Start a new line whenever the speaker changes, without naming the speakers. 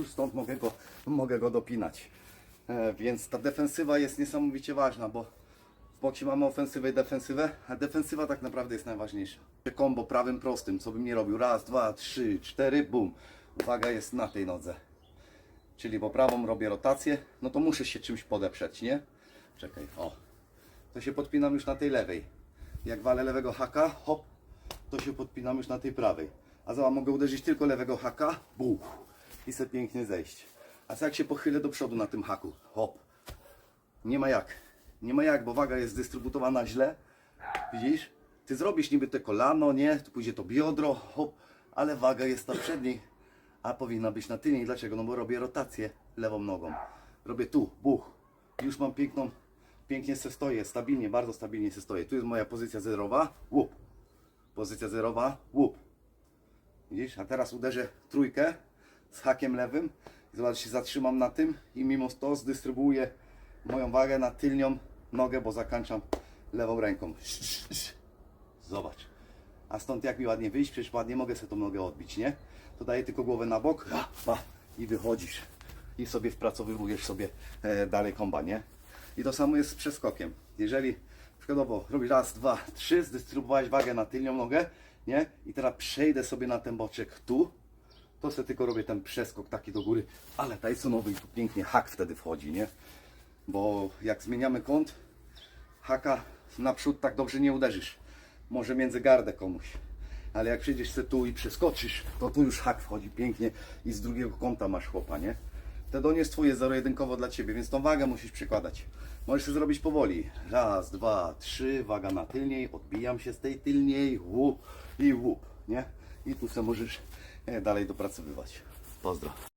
już stąd mogę go, mogę go dopinać. E, więc ta defensywa jest niesamowicie ważna, bo w boksie mamy ofensywę i defensywę, a defensywa tak naprawdę jest najważniejsza. Kombo prawym prostym, co bym nie robił, raz, dwa, trzy, cztery, bum. Uwaga jest na tej nodze. Czyli po prawą robię rotację, no to muszę się czymś podeprzeć, nie? Czekaj, o. To się podpinam już na tej lewej. Jak walę lewego haka, hop, to się podpinam już na tej prawej. A za mogę uderzyć tylko lewego haka, buch. I sobie pięknie zejść. A co jak się pochylę do przodu na tym haku, hop. Nie ma jak. Nie ma jak, bo waga jest dystrybutowana źle. Widzisz? Ty zrobisz niby te kolano, nie? Tu pójdzie to biodro, hop. Ale waga jest na przedniej, a powinna być na tylniej. Dlaczego? No bo robię rotację lewą nogą. Robię tu, buch. Już mam piękną, pięknie se stoję, stabilnie, bardzo stabilnie se stoję. Tu jest moja pozycja zerowa, łup. Pozycja zerowa, łup. Widzisz? A teraz uderzę trójkę z hakiem lewym. Zobacz, się zatrzymam na tym i mimo to zdystrybuuję moją wagę na tylnią nogę, bo zakończam lewą ręką. Zobacz. A stąd jak mi ładnie wyjść? Przecież ładnie mogę sobie tą nogę odbić, nie? To daję tylko głowę na bok i wychodzisz. I sobie wpracowujesz sobie e, dalej komba, nie? I to samo jest z przeskokiem. Jeżeli przykładowo robisz raz, dwa, trzy, zdystrybuowałeś wagę na tylnią nogę, nie? I teraz przejdę sobie na ten boczek tu, to sobie tylko robię ten przeskok taki do góry, ale Tysonowy i tu pięknie hak wtedy wchodzi, nie? Bo jak zmieniamy kąt, haka naprzód tak dobrze nie uderzysz. Może między gardę komuś. Ale jak przyjdziesz sobie tu i przeskoczysz, to tu już hak wchodzi pięknie i z drugiego kąta masz chłopa, nie? Wtedy on jest twoje zero-jedynkowo dla ciebie, więc tą wagę musisz przykładać. Możesz to zrobić powoli. Raz, dwa, trzy, waga na tylniej, odbijam się z tej tylniej, łup i łup, nie? I tu sobie możesz dalej dopracowywać. Pozdro.